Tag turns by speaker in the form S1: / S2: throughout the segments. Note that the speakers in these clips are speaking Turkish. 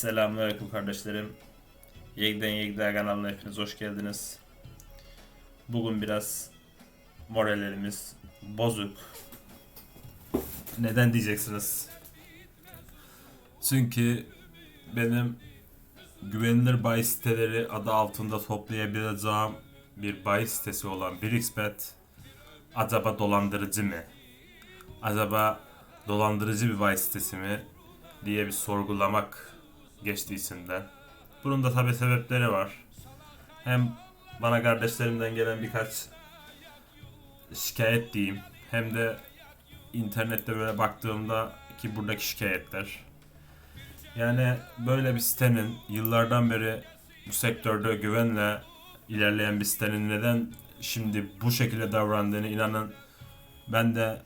S1: Selamünaleyküm kardeşlerim. Yegden Yegda kanalına hepiniz hoş geldiniz. Bugün biraz morallerimiz bozuk. Neden diyeceksiniz? Çünkü benim güvenilir bahis siteleri adı altında toplayabileceğim bir bahis sitesi olan BricsBet acaba dolandırıcı mı? Acaba dolandırıcı bir bahis sitesi mi? diye bir sorgulamak geçti içinden. Bunun da tabi sebepleri var. Hem bana kardeşlerimden gelen birkaç şikayet diyeyim. Hem de internette böyle baktığımda ki buradaki şikayetler. Yani böyle bir sitenin yıllardan beri bu sektörde güvenle ilerleyen bir sitenin neden şimdi bu şekilde davrandığını inanın ben de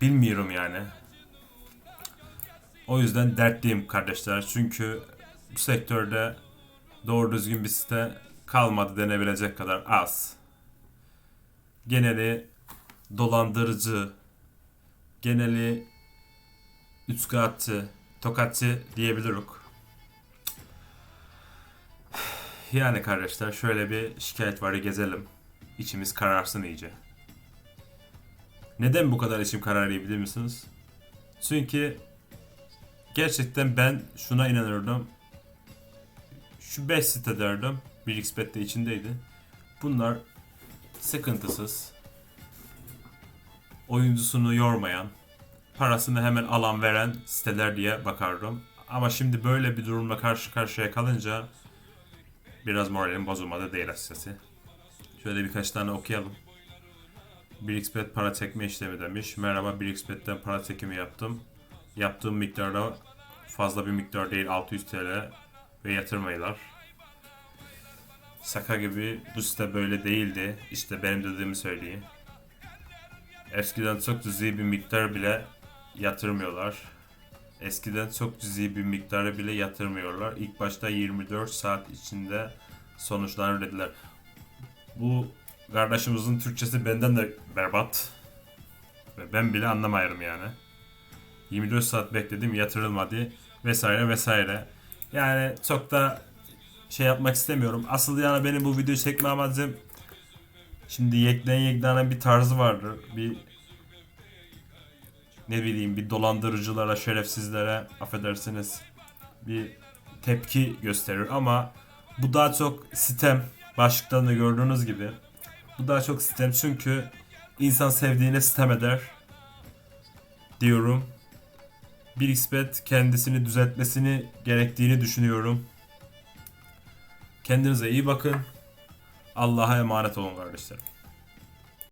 S1: bilmiyorum yani. O yüzden dertliyim kardeşler. Çünkü bu sektörde doğru düzgün bir site kalmadı denebilecek kadar az. Geneli dolandırıcı, geneli üçkağıtçı, tokatçı diyebiliriz. Yani kardeşler şöyle bir şikayet var gezelim. İçimiz kararsın iyice. Neden bu kadar içim kararıyor bilir misiniz? Çünkü gerçekten ben şuna inanırdım. Şu 5 site derdim. 1xbet de içindeydi. Bunlar sıkıntısız. Oyuncusunu yormayan, parasını hemen alan veren siteler diye bakardım. Ama şimdi böyle bir durumla karşı karşıya kalınca biraz moralim bozulmadı değil açıkçası. Şöyle birkaç tane okuyalım. 1xbet para çekme işlemi demiş. Merhaba 1xbet'ten para çekimi yaptım. Yaptığım miktarda fazla bir miktar değil 600 TL ve yatırmayılar. Şaka gibi bu site böyle değildi. İşte benim dediğimi söyleyeyim. Eskiden çok cüzi bir miktar bile yatırmıyorlar. Eskiden çok cüzi bir miktarı bile yatırmıyorlar. İlk başta 24 saat içinde sonuçlanır dediler. Bu kardeşimizin Türkçesi benden de berbat. Ve ben bile anlamıyorum yani. 24 saat bekledim yatırılmadı vesaire vesaire. Yani çok da şey yapmak istemiyorum. Asıl yani benim bu videoyu çekme amacım şimdi yeklen yeklenen bir tarzı vardır. Bir ne bileyim bir dolandırıcılara, şerefsizlere affedersiniz bir tepki gösterir ama bu daha çok sitem. Başlıktan da gördüğünüz gibi. Bu daha çok sitem çünkü insan sevdiğine sitem eder diyorum. Bir xbet kendisini düzeltmesini gerektiğini düşünüyorum. Kendinize iyi bakın. Allah'a emanet olun kardeşlerim.